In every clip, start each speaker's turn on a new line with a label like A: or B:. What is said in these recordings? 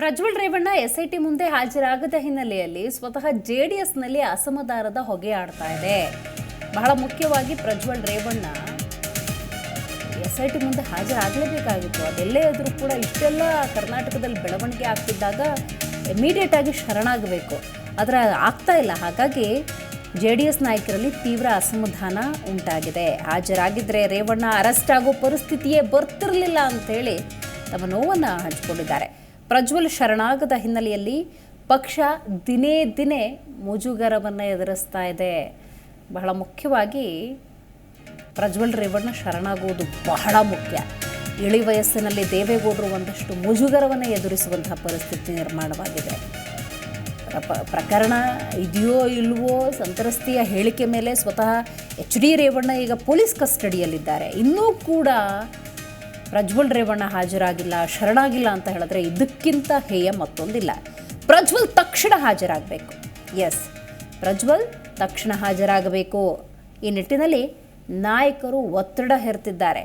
A: Prajwal Revanna SIT ಮುಂದೆ ಹಾಜರಾಗದ ಹಿನ್ನೆಲೆಯಲ್ಲಿ ಸ್ವತಃ ಜೆಡಿಎಸ್ನಲ್ಲಿ ಅಸಮಾಧಾನದ ಹೊಗೆ ಆಡ್ತಾ ಇದೆ. ಬಹಳ ಮುಖ್ಯವಾಗಿ ಪ್ರಜ್ವಲ್ ರೇವಣ್ಣ ಎಸ್ಐಟಿ ಮುಂದೆ ಹಾಜರಾಗಲೇಬೇಕಾಗಿತ್ತು. ಅದೆಲ್ಲೇ ಆದರೂ ಕೂಡ ಇಷ್ಟೆಲ್ಲ ಕರ್ನಾಟಕದಲ್ಲಿ ಬೆಳವಣಿಗೆ ಆಗ್ತಿದ್ದಾಗ ಇಮಿಡಿಯೇಟ್ ಆಗಿ ಶರಣಾಗಬೇಕು. ಆದರೆ ಆಗ್ತಾ ಇಲ್ಲ. ಹಾಗಾಗಿ ಜೆ ಡಿ ಎಸ್ ನಾಯಕರಲ್ಲಿ ತೀವ್ರ ಅಸಮಾಧಾನ ಉಂಟಾಗಿದೆ. ಹಾಜರಾಗಿದ್ದರೆ ರೇವಣ್ಣ ಅರೆಸ್ಟ್ ಆಗೋ ಪರಿಸ್ಥಿತಿಯೇ ಬರ್ತಿರಲಿಲ್ಲ ಅಂತೇಳಿ ತಮ್ಮ ನೋವನ್ನು ಹಂಚಿಕೊಂಡಿದ್ದಾರೆ. ಪ್ರಜ್ವಲ್ ಶರಣಾಗದ ಹಿನ್ನೆಲೆಯಲ್ಲಿ ಪಕ್ಷ ದಿನೇ ದಿನೇ ಮುಜುಗರವನ್ನು ಎದುರಿಸ್ತಾ ಇದೆ. ಬಹಳ ಮುಖ್ಯವಾಗಿ ಪ್ರಜ್ವಲ್ ರೇವಣ್ಣ ಶರಣಾಗುವುದು ಬಹಳ ಮುಖ್ಯ. ಇಳಿ ವಯಸ್ಸಿನಲ್ಲಿ ದೇವೇಗೌಡರು ಒಂದಷ್ಟು ಮುಜುಗರವನ್ನು ಎದುರಿಸುವಂತಹ ಪರಿಸ್ಥಿತಿ ನಿರ್ಮಾಣವಾಗಿದೆ. ಪ್ರಕರಣ ಇದೆಯೋ ಇಲ್ವೋ ಸಂತ್ರಸ್ತಿಯ ಹೇಳಿಕೆ ಮೇಲೆ ಸ್ವತಃ ಎಚ್ ಡಿ ರೇವಣ್ಣ ಈಗ ಪೊಲೀಸ್ ಕಸ್ಟಡಿಯಲ್ಲಿದ್ದಾರೆ. ಇನ್ನೂ ಕೂಡ ಪ್ರಜ್ವಲ್ ರೇವಣ್ಣ ಹಾಜರಾಗಿಲ್ಲ, ಶರಣಾಗಿಲ್ಲ ಅಂತ ಹೇಳಿದ್ರೆ ಇದಕ್ಕಿಂತ ಹೇಯ ಮತ್ತೊಂದಿಲ್ಲ. ಪ್ರಜ್ವಲ್ ತಕ್ಷಣ ಹಾಜರಾಗಬೇಕು. ಎಸ್ ಪ್ರಜ್ವಲ್ ತಕ್ಷಣ ಹಾಜರಾಗಬೇಕು. ಈ ನಿಟ್ಟಿನಲ್ಲಿ ನಾಯಕರು ಒತ್ತಡ ಹೇರ್ತಿದ್ದಾರೆ.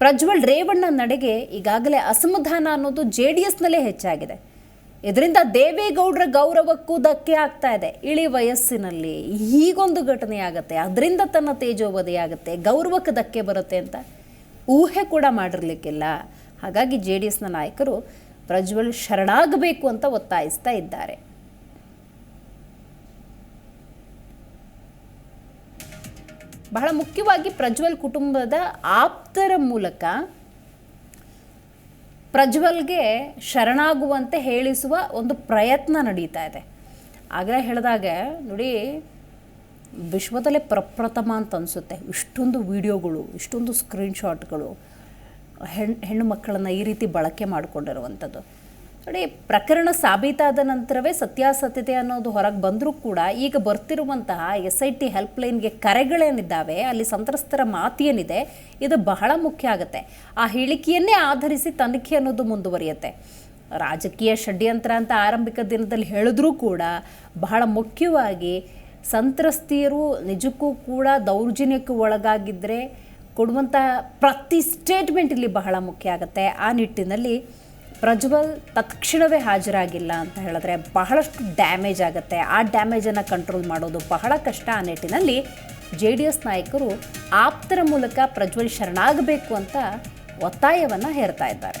A: ಪ್ರಜ್ವಲ್ ರೇವಣ್ಣ ನಡೆಗೆ ಈಗಾಗಲೇ ಅಸಮಾಧಾನ ಅನ್ನೋದು ಜೆ ಡಿ ಎಸ್ನಲ್ಲೇ ಹೆಚ್ಚಾಗಿದೆ. ಇದರಿಂದ ದೇವೇಗೌಡರ ಗೌರವಕ್ಕೂ ಧಕ್ಕೆ ಆಗ್ತಾ ಇದೆ. ಇಳಿ ವಯಸ್ಸಿನಲ್ಲಿ ಹೀಗೊಂದು ಘಟನೆ ಆಗುತ್ತೆ, ಅದರಿಂದ ತನ್ನ ತೇಜೋವಧಿಯಾಗುತ್ತೆ ಗೌರವಕ್ಕೆ ಧಕ್ಕೆ ಬರುತ್ತೆ ಅಂತ. ಊಹೆ ಕೂಡ ಮಾಡಿರ್ಲಿಕ್ಕಿಲ್ಲ. ಹಾಗಾಗಿ ಜೆ ಡಿ ಎಸ್ನ ನಾಯಕರು ಪ್ರಜ್ವಲ್ ಶರಣಾಗಬೇಕು ಅಂತ ಒತ್ತಾಯಿಸ್ತಾ ಇದ್ದಾರೆ. ಬಹಳ ಮುಖ್ಯವಾಗಿ ಪ್ರಜ್ವಲ್ ಕುಟುಂಬದ ಆಪ್ತರ ಮೂಲಕ ಪ್ರಜ್ವಲ್ಗೆ ಶರಣಾಗುವಂತೆ ಹೇಳಿಸುವ ಒಂದು ಪ್ರಯತ್ನ ನಡೀತಾ ಇದೆ. ಆಗ್ರಹ ಹೇಳಿದಾಗ, ನೋಡಿ ವಿಶ್ವದಲ್ಲೇ ಪ್ರಪ್ರಥಮ ಅಂತ ಅನಿಸುತ್ತೆ. ಇಷ್ಟೊಂದು ವಿಡಿಯೋಗಳು, ಇಷ್ಟೊಂದು ಸ್ಕ್ರೀನ್ಶಾಟ್ಗಳು ಹೆಣ್ಣು ಹೆಣ್ಣು ಮಕ್ಕಳನ್ನು ಈ ರೀತಿ ಬಳಕೆ ಮಾಡಿಕೊಂಡಿರುವಂಥದ್ದು. ನೋಡಿ, ಪ್ರಕರಣ ಸಾಬೀತಾದ ನಂತರವೇ ಸತ್ಯಾಸತ್ಯತೆ ಅನ್ನೋದು ಹೊರಗೆ ಬಂದರೂ ಕೂಡ ಈಗ ಬರ್ತಿರುವಂತಹ ಎಸ್ ಐ ಟಿ ಹೆಲ್ಪ್ಲೈನ್ಗೆ ಕರೆಗಳೇನಿದ್ದಾವೆ, ಅಲ್ಲಿ ಸಂತ್ರಸ್ತರ ಮಾತೇನಿದೆ, ಇದು ಬಹಳ ಮುಖ್ಯ ಆಗುತ್ತೆ. ಆ ಹೇಳಿಕೆಯನ್ನೇ ಆಧರಿಸಿ ತನಿಖೆ ಅನ್ನೋದು ಮುಂದುವರಿಯುತ್ತೆ. ರಾಜಕೀಯ ಷಡ್ಯಂತ್ರ ಅಂತ ಆರಂಭಿಕ ದಿನದಲ್ಲಿ ಹೇಳಿದ್ರೂ ಕೂಡ ಬಹಳ ಮುಖ್ಯವಾಗಿ ಸಂತ್ರಸ್ತಿಯರು ನಿಜಕ್ಕೂ ಕೂಡ ದೌರ್ಜನ್ಯಕ್ಕೆ ಒಳಗಾಗಿದ್ದರೆ ಕೊಡುವಂಥ ಪ್ರತಿ ಸ್ಟೇಟ್ಮೆಂಟ್ ಇಲ್ಲಿ ಬಹಳ ಮುಖ್ಯ ಆಗುತ್ತೆ. ಆ ನಿಟ್ಟಿನಲ್ಲಿ ಪ್ರಜ್ವಲ್ ತಕ್ಷಣವೇ ಹಾಜರಾಗಿಲ್ಲ ಅಂತ ಹೇಳಿದ್ರೆ ಬಹಳಷ್ಟು ಡ್ಯಾಮೇಜ್ ಆಗುತ್ತೆ. ಆ ಡ್ಯಾಮೇಜನ್ನು ಕಂಟ್ರೋಲ್ ಮಾಡೋದು ಬಹಳ ಕಷ್ಟ. ಆ ನಿಟ್ಟಿನಲ್ಲಿ ಜೆ ಡಿ ಎಸ್ ನಾಯಕರು ಆಪ್ತರ ಮೂಲಕ ಪ್ರಜ್ವಲ್ ಶರಣಾಗಬೇಕು ಅಂತ ಒತ್ತಾಯವನ್ನು ಹೇರ್ತಾ ಇದ್ದಾರೆ.